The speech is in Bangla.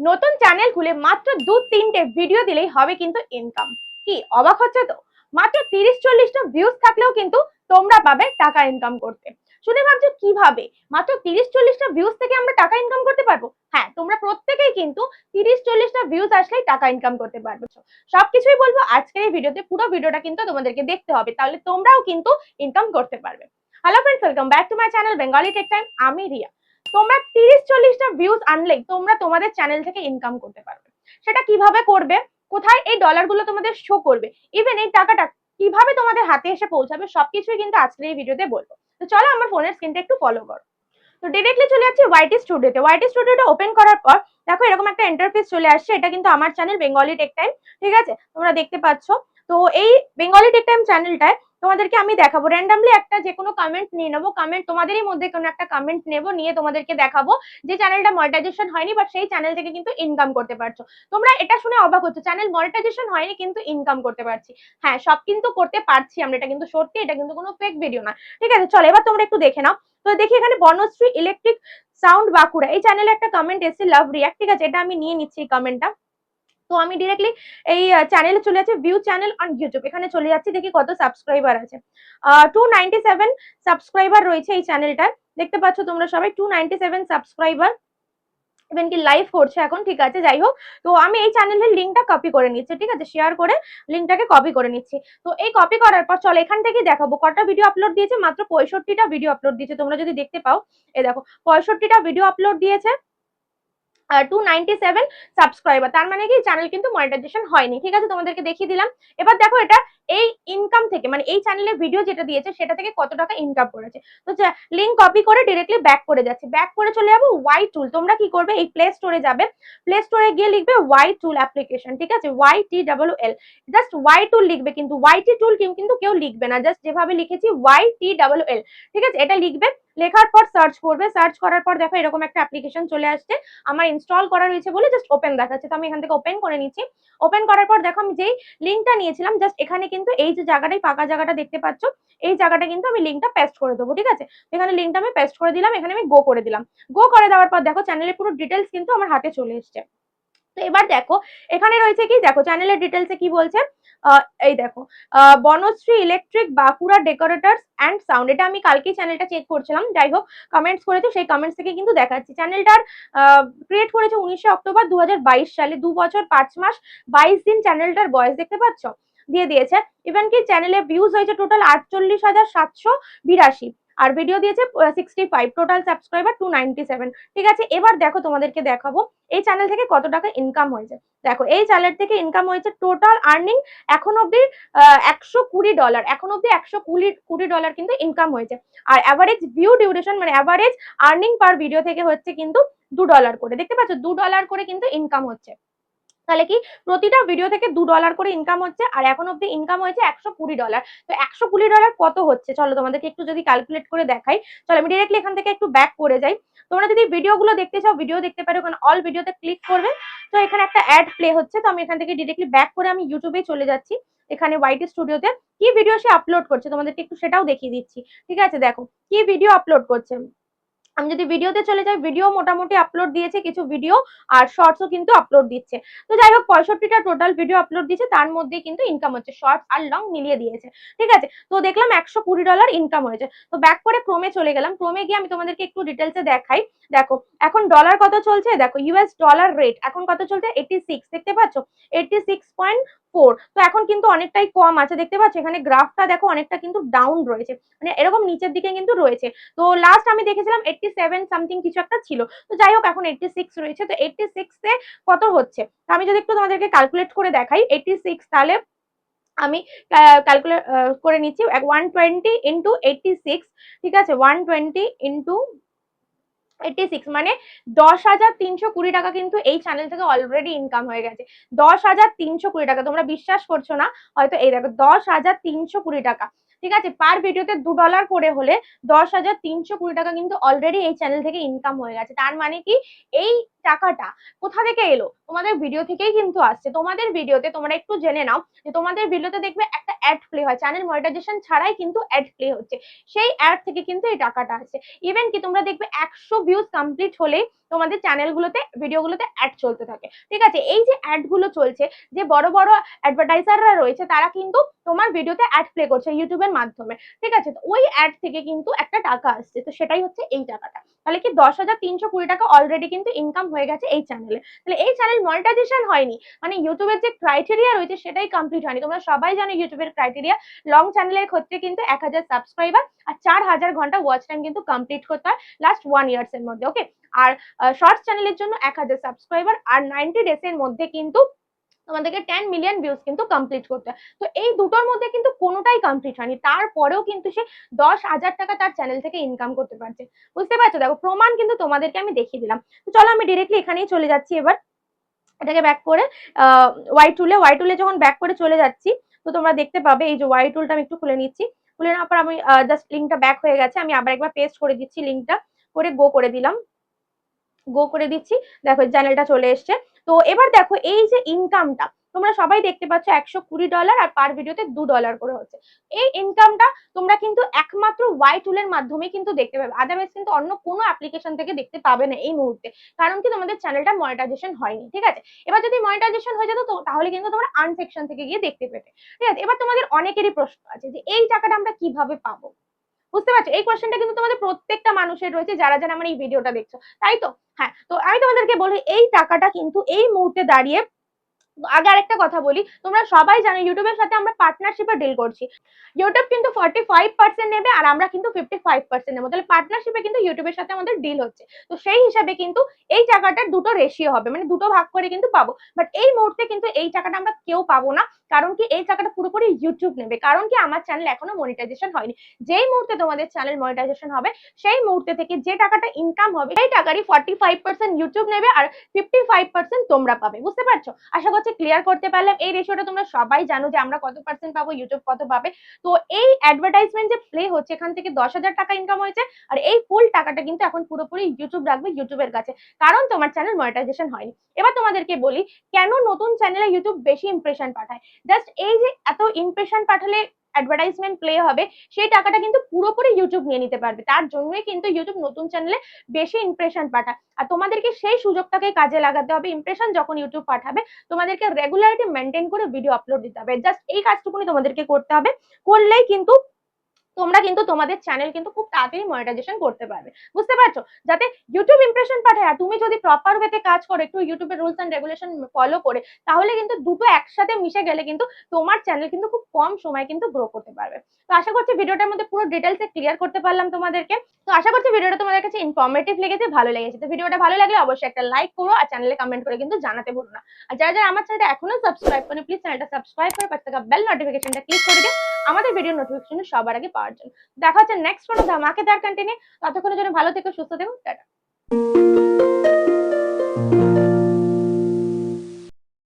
নতুন চ্যানেল খুলে মাত্র দু তিনটে ভিডিও দিলেই হবে কিন্তু ইনকাম কি, অবাক হচ্ছে তো? মাত্র তিরিশ চল্লিশটা ভিউজ থাকলেও কিন্তু তোমরা পাবে টাকা ইনকাম করতে। শুনে ভাবছ কীভাবে? মাত্র তিরিশ চল্লিশটা ভিউজ থেকে আমরা টাকা ইনকাম করতে পারব? হ্যাঁ তোমরা প্রত্যেকেই কিন্তু তিরিশ চল্লিশটা ভিউজ আসলেই টাকা ইনকাম করতে পারবে। সবকিছুই বলব আজকের এই ভিডিওতে পুরো ভিডিওটা কিন্তু তোমাদেরকে দেখতে হবে, তাহলে তোমরাও কিন্তু ইনকাম করতে পারবে। Hello friends welcome back to my channel Bengali tech time আমি রিয়া। তোমরা তিরিশ চল্লিশটা ভিউজ আনলেই তোমরা তোমাদের চ্যানেল থেকে ইনকাম করতে পারবে। সেটা কীভাবে করবে? কোথায় এই ডলারগুলো তোমাদের শো করবে? ইভেন এই টাকাটা কীভাবে তোমাদের হাতে এসে পৌঁছাবে সবকিছুই কিন্তু আজকের এই ভিডিওতে বলব। তো চলো আমার ফোনের স্ক্রিনটা একটু ফলো করো। তো ডিরেক্টলি চলে যাচ্ছি ওয়াইটি স্টুডিওতে ওয়াইটি স্টুডিওটা ওপেন করার পর দেখো এরকম একটা ইন্টারফেস চলে আসছে। এটা কিন্তু আমার চ্যানেল বেঙ্গলি টেক টাইম ঠিক আছে? তোমরা দেখতে পাচ্ছ। তো এই বেঙ্গলি টেক টাইম চ্যানেলটায় তোমাদেরকে আমি দেখাবো। র্যান্ডামলি একটা যে কোনো কমেন্ট নিয়ে নেব। কমেন্ট তোমাদেরই মধ্যে কোনো একটা কমেন্ট নেব, নিয়ে তোমাদেরকে দেখাবো যে চ্যানেলটা মনিটাইজেশন হয়নি বাট সেই চ্যানেল থেকে কিন্তু ইনকাম করতে পারছ। তোমরা এটা শুনে অবাক হচ্ছে চ্যানেল মনিটাইজেশন হয়নি কিন্তু ইনকাম করতে পারছি। হ্যাঁ সব কিন্তু করতে পারছি আমরা, এটা কিন্তু সত্যি, এটা কিন্তু কোনো ফেক ভিডিও না। ঠিক আছে, চলো, এবার তোমরা একটু দেখে নাও। তো দেখি এখানে বনশ্রী ইলেকট্রিক সাউন্ড বাঁকুড়া, এই চ্যানেলে একটা কমেন্ট এসেছে লাভ রিয়াক্ট ঠিক আছে, এটা আমি নিয়ে নিচ্ছি এই কমেন্টটা তো আমি ডিরেক্টলি এই চ্যানেলে চলে যাচ্ছি ভিউ চ্যানেল অন ইউটিউব এখানে চলে যাচ্ছি, দেখি কত সাবস্ক্রাইবার আছে। টু সাবস্ক্রাইবার রয়েছে এই চ্যানেলটায় দেখতে পাচ্ছ তোমরা সবাই টু সাবস্ক্রাইবার ইভেন কি লাইভ করছে এখন, ঠিক আছে, যাই হোক। তো আমি এই চ্যানেলের লিঙ্কটা কপি করে নিচ্ছি, ঠিক আছে? শেয়ার করে লিঙ্কটাকে কপি করে নিচ্ছি। তো এই কপি করার পর চলো, এখান থেকে দেখাবো, কটা ভিডিও আপলোড দিয়েছে, মাত্র পঁয়ষট্টিটা ভিডিও আপলোড দিয়েছে। তোমরা যদি দেখতে পাও এ দেখো, পঁয়ষট্টিটা ভিডিও আপলোড দিয়েছে। টু নাইনটি সেভেন সাবস্ক্রাইবার তার মানে কি? চ্যানেল কিন্তু মনিটাইজেশন হয়নি। ঠিক আছে, তোমাদেরকে দেখিয়ে দিলাম। এবার দেখো এটা, এই ইনকাম থেকে মানে এই চ্যানেলের ভিডিও যেটা দিয়েছে, সেটা থেকে কত টাকা ইনকাম করেছে? তো লিঙ্ক কপি করে ডিরেক্টলি ব্যাক করে যাচ্ছে। ব্যাক করে চলে যাব ওয়াই টুল তোমরা কি করবে? এই প্লে স্টোরে যাবে। প্লে স্টোরে গিয়ে লিখবে ওয়াই টুল অ্যাপ্লিকেশন ঠিক আছে? Y T double L just Y tool লিখবে কিন্তু। ওয়াই টি টুল কিন্তু কেউ লিখবে না। জাস্ট যেভাবে লিখেছি ওয়াই টি ডাবল এল ঠিক আছে? এটা লিখবে। লেখার পর সার্চ করবে সার্চ করার পর দেখো এরকম একটা অ্যাপ্লিকেশন চলে আসছে। আমার ইনস্টল করা রয়েছে বলে জাস্ট ওপেন দেখাচ্ছে। তো আমি এখান থেকে ওপেন করে নিচ্ছি। ওপেন করার পর দেখো আমি যেই লিঙ্কটা নিয়েছিলাম জাস্ট এখানে কিন্তু এই যে জায়গাটাই ফাঁকা জায়গাটা দেখতে পাচ্ছ, এই জায়গাটা কিন্তু আমি লিঙ্কটা পেস্ট করে দেবো, ঠিক আছে? এখানে লিঙ্কটা আমি পেস্ট করে দিলাম, এখানে আমি গো করে দিলাম। গো করে দেওয়ার পর দেখো চ্যানেলের পুরো ডিটেলস কিন্তু আমার হাতে চলে এসছে। এবার দেখো, এখানে রয়েছে কি? দেখো চ্যানেলের ডিটেলসে কি বলছে? এই দেখো Banashree electric Bankura decorators and sound এটা আমি কালকেই চ্যানেলটা চেক করছিলাম। যাই হোক কমেন্টস করেছে, সেই কমেন্টস থেকে কিন্তু দেখাচ্ছি। চ্যানেলটার ক্রিয়েট করেছে উনিশে অক্টোবর দু হাজার বাইশ সালে। দু বছর পাঁচ মাস, বাইশ দিন চ্যানেলটার বয়স দেখতে পাচ্ছ? দিয়ে দিয়েছে। ইভেন কি চ্যানেলে ভিউজ হয়েছে টোটাল আটচল্লিশ হাজার সাতশো বিরাশি। আর ভিডিও দিয়েছে sixty five total subscriber two seven ঠিক আছে, এবার দেখো তোমাদেরকে দেখাবো, এই চ্যানেল থেকে কত টাকা ইনকাম হয়েছে। দেখো, এই চ্যানেল থেকে ইনকাম হয়েছে টোটাল আর্নিং এখন অব্দি একশো কুড়ি ডলার এখন অব্দি একশো কুড়ি কুড়ি ডলার কিন্তু ইনকাম হয়েছে। আর অ্যাভারেজ ভিউ ডিউরেশন মানে অ্যাভারেজ আর্নিং পার ভিডিও থেকে হচ্ছে কিন্তু দু ডলার করে। দেখতে পাচ্ছ, দু ডলার করে কিন্তু ইনকাম হচ্ছে। তাহলে কি প্রতিটা ভিডিও থেকে দু ডলার করে ইনকাম হচ্ছে, আর এখন অব্দি ইনকাম হয়েছে একশো কুড়ি ডলার তো একশো কুড়ি ডলার কত হচ্ছে? চলো তোমাদেরকে একটু যদি ক্যালকুলেট করে দেখাই। চলো আমি ডিরেক্টলি এখান থেকে একটু ব্যাক করে যাই। তোমরা যদি ভিডিওগুলো দেখতে চাও ভিডিও দেখতে পারো ওখানে অল ভিডিওতে ক্লিক করবে। তো এখানে একটা অ্যাড প্লে হচ্ছে, তো আমি এখান থেকে ডিরেক্টলি ব্যাক করে আমি ইউটিউবে চলে যাচ্ছি, এখানে ওয়াইটি স্টুডিওতে কি ভিডিও সে আপলোড করছে? তোমাদেরকে একটু সেটাও দেখিয়ে দিচ্ছি। ঠিক আছে, দেখো, কি ভিডিও আপলোড করছে? আমি যদি ভিডিওতে চলে যাই ভিডিও মোটামুটি আপলোড দিয়েছে কিছু ভিডিও আর শর্টসও কিন্তু আপলোড দিচ্ছে। তো যাই হোক, পঁয়ষট্টিটা টোটাল ভিডিও আপলোড দিয়েছে, তার মধ্যে কিন্তু ইনকাম হচ্ছে শর্টস আর লং মিলিয়ে দিয়েছে। ঠিক আছে? তো দেখলাম একশো কুড়ি ডলার ইনকাম হয়েছে। তো ব্যাক করে ক্রমে চলে গেলাম। ক্রমে গিয়ে আমি তোমাদেরকে একটু ডিটেলসে দেখাই। দেখো, এখন ডলার কত চলছে? দেখো ইউএস ডলার রেট এখন কত চলছে? এইটি সিক্স দেখতে পাচ্ছ? এইটি সিক্স পয়েন্ট ফোর তো এখন কিন্তু অনেকটাই কম আছে। দেখতে পাচ্ছ, এখানে গ্রাফটা দেখো অনেকটা কিন্তু ডাউন রয়েছে। মানে এরকম নিচের দিকে কিন্তু রয়েছে। তো লাস্ট আমি দেখেছিলাম এইটটি সেভেন সামথিং কিছু একটা ছিল। তো যাই হোক, এখন এইটটি সিক্স রয়েছে। তো এইটটি সিক্সে কত হচ্ছে? আমি যদি একটু তোমাদেরকে ক্যালকুলেট করে দেখাই এইটটি সিক্স তাহলে আমি ক্যালকুলেট করে নিচ্ছি। One twenty into eighty six ঠিক আছে? One twenty into eighty six মানে দশ হাজার তিনশো কুড়ি টাকা কিন্তু এই চ্যানেল থেকে অলরেডি ইনকাম হয়ে গেছে। দশ হাজার তিনশো কুড়ি টাকা, তোমরা বিশ্বাস করছ না? হয়তো এই দেখো, দশ হাজার তিনশো কুড়ি টাকা। ঠিক আছে? পার ভিডিওতে দু ডলার করে হলে দশ হাজার তিনশো কুড়ি টাকা কিন্তু অলরেডি এই চ্যানেল থেকে ইনকাম হয়ে গেছে। তার মানে কি? এই টাকাটা কোথা থেকে এলো? তোমাদের ভিডিও থেকেই কিন্তু আসছে। তোমাদের ভিডিওতে তোমরা একটু জেনে নাও যে তোমাদের ভিডিওতে দেখবে একটা অ্যাড প্লে হয়। চ্যানেল মনিটাইজেশন ছাড়াই কিন্তু অ্যাড প্লে হচ্ছে। সেই অ্যাড থেকে কিন্তু এই টাকাটা আসছে। ইভেন কি তোমরা দেখবে একশো ভিউজ কমপ্লিট হলেই তোমাদের চ্যানেলগুলোতে ভিডিওগুলোতে অ্যাড চলতে থাকে। ঠিক আছে? এই যে অ্যাডগুলো চলছে, যে বড় বড় অ্যাডভার্টাইজাররা রয়েছে, তারা কিন্তু তোমার ভিডিওতে অ্যাড প্লে করছে ইউটিউবের মাধ্যমে। ঠিক আছে? ওই অ্যাড থেকে কিন্তু একটা টাকা আসছে। তো সেটাই হচ্ছে এই টাকাটা। তাহলে কি দশ হাজার তিনশো কুড়ি টাকা অলরেডি কিন্তু ইনকাম হয়ে গেছে এই চ্যানেলে তাহলে এই চ্যানেল মনিটাইজেশন হয়নি। মানে ইউটিউবের যে ক্রাইটেরিয়া রয়েছে সেটাই কমপ্লিট হয়নি। তোমরা সবাই জানো ইউটিউবের ক্রাইটেরিয়া লং চ্যানেলের ক্ষেত্রে কিন্তু এক হাজার সাবস্ক্রাইবার আর চার হাজার ঘণ্টা ওয়াচ টাইম কিন্তু কমপ্লিট করতে হয় লাস্ট ওয়ান ইয়ার্স এর মধ্যে ওকে আর শর্টস চ্যানেলের জন্য এক হাজার সাবস্ক্রাইবার আর নাইনটি ডেজ এর মধ্যে কিন্তু তোমাদেরকে টেন মিলিয়ন ভিউজ কিন্তু কমপ্লিট করতে হয়। তো এই দুটোর মধ্যে কিন্তু কোনোটাই কমপ্লিট হয়নি। তারপরেও কিন্তু সে দশ হাজার টাকা তার চ্যানেল থেকে ইনকাম করতে পারছে। বুঝতে পারছ? দেখো, প্রমাণ কিন্তু তোমাদেরকে আমি দেখিয়ে দিলাম। তো চলো আমি ডিরেক্টলি এখানেই চলে যাচ্ছি এবার। এটাকে ব্যাক করে ওয়াই টুলে ওয়াই টুলে যখন ব্যাক করে চলে যাচ্ছি, তো তোমরা দেখতে পাবে এই যে ওয়াই টুলটা আমি একটু খুলে নিচ্ছি। খুলে নেওয়ার পর আমি জাস্ট লিঙ্কটা ব্যাক হয়ে গেছে। আমি আবার একবার পেস্ট করে দিচ্ছি লিঙ্কটা করে গো করে দিলাম। গো করে দিচ্ছি। দেখো চ্যানেলটা চলে এসছে। তো এবার দেখো, এই যে ইনকামটা তোমরা সবাই দেখতে পাচ্ছ একশো কুড়ি ডলার আর পার ভিডিওতে দু ডলার করে হচ্ছে। এই ইনকামটা তোমরা কিন্তু একমাত্র ওয়াই টুলের মাধ্যমে কিন্তু দেখতে পাবে। আদারওয়াইজ কিন্তু অন্য কোনো অ্যাপ্লিকেশন থেকে দেখতে পাবে না এই মুহূর্তে। কারণ কি, তোমাদের চ্যানেলটা মনিটাইজেশন হয়নি, ঠিক আছে? এবার যদি মনিটাইজেশন হয়ে যেত তাহলে কিন্তু তোমরা আর্ন সেকশন থেকে গিয়ে দেখতে পেতে। ঠিক আছে? এবার তোমাদের অনেকেরই প্রশ্ন আছে যে, এই টাকাটা আমরা কীভাবে পাবো? বুঝতে পারছ? এই কোয়েশ্চেনটা কিন্তু তোমাদের প্রত্যেকটা মানুষের রয়েছে, যারা যারা আমার এই ভিডিওটা দেখছ। তাই তো? হ্যাঁ তো আমি তোমাদেরকে বলি, এই টাকাটা কিন্তু এই মুহূর্তে দাঁড়িয়ে আগে আরেকটা কথা বলি, তোমরা সবাই জানো ইউটিউবের সাথে আমরা পার্টনারশিপে ডিল করছি। ইউটিউব কিন্তু ফর্টি ফাইভ পার্সেন্ট নেবে আর আমরা কিন্তু ফিফটি ফাইভ পার্সেন্ট নেব। তাহলে পার্টনারশিপে কিন্তু ইউটিউবের সাথে আমাদের ডিল হচ্ছে। তো সেই হিসাবে কিন্তু এই টাকাটার দুটো রেশিও হবে মানে দুটো ভাগ করে কিন্তু পাবো। বাট এই মুহূর্তে কিন্তু এই টাকাটা আমরা কেউ পাবো না, কারণ কি এই টাকাটা পুরোপুরি ইউটিউব নেবে। কারণ কি আমার চ্যানেল এখনও মনিটাইজেশন হয়নি। যেই মুহূর্তে তোমাদের চ্যানেল মনিটাইজেশন হবে, সেই মুহূর্তে থেকে যে টাকাটা ইনকাম হবে, সেই টাকারই ফর্টি ফাইভ পার্সেন্ট ইউটিউব নেবে আর ফিফটি ফাইভ পার্সেন্ট তোমরা পাবে। বুঝতে পারছ? আশা করছি ক্লিয়ার করতে পারলাম। এই রেশিওটা তোমরা সবাই জানো যে আমরা কত পার্সেন্ট পাবো ইউটিউব কত পাবে। তো এই অ্যাডভার্টাইজমেন্ট যে প্লে হচ্ছে, এখান থেকে দশ হাজার টাকা ইনকাম হয়েছে আর এই ফুল টাকাটা কিন্তু এখন পুরোপুরি ইউটিউব রাখবে ইউটিউবের কাছে। কারণ তোমার চ্যানেল মনিটাইজেশন হয়নি। এবার তোমাদেরকে বলি, কেন নতুন চ্যানেলে ইউটিউব বেশি ইমপ্রেশন পাঠায়? জাস্ট এই যে এত ইমপ্রেশন পাঠালে অ্যাডভার্টাইজমেন্ট প্লে হবে, সেই টাকাটা কিন্তু পুরোপুরি ইউটিউব নিয়ে নিতে পারবে। তার জন্যই কিন্তু ইউটিউব নতুন চ্যানেলে বেশি ইমপ্রেশন পাঠায়। আর তোমাদেরকে সেই সুযোগটাকে কাজে লাগাতে হবে। ইমপ্রেশন যখন ইউটিউব পাঠাবে, তোমাদেরকে রেগুলারিটি মেনটেন করে ভিডিও আপলোড দিতে হবে। জাস্ট এই কাজটুকুনি তোমাদেরকে করতে হবে। করলেই কিন্তু তোমরা কিন্তু তোমাদের চ্যানেল কিন্তু খুব তাড়াতাড়ি মনিটাইজেশন করতে পারবে। বুঝতে পারছ? যাতে ইউটিউব ইমপ্রেশন পাঠায় আর তুমি যদি প্রপার ওয়েতে কাজ করো, একটু ইউটিউবের রুলস এন্ড রেগুলেশন ফলো করে, তাহলে কিন্তু দুটো একসাথে মিশে গেলে কিন্তু তোমার চ্যানেল কিন্তু খুব কম সময় কিন্তু গ্রো করতে পারবে। তো আশা করছি ভিডিওটার মধ্যে পুরো ডিটেলসে ক্লিয়ার করতে পারলাম তোমাদেরকে। তো আশা করছি ভিডিওটা তোমাদের কাছে ইনফরমেটিভ লেগেছে, ভালো লেগেছে। তো ভিডিওটা ভালো লাগলে অবশ্যই একটা লাইক করো আর চ্যানেলে কমেন্ট করে কিন্তু জানাতে ভুলো না। আর যারা যারা আমার চ্যানেলটা এখনও সাবস্ক্রাইব করে প্লিজ চ্যানেলটা সাবস্ক্রাইব করে পাশে থাকা বেল নোটিফিকেশনটা ক্লিক করে দিও। আমাদের ভিডিও নোটিফিকেশন সবার আগে পাওয়ার জন্য। দেখা হচ্ছে নেক্সট কোনো ধামাকেদার কন্টেন্টে ততক্ষণের জন্য ভালো থেকে, সুস্থ থেকো, টাটা।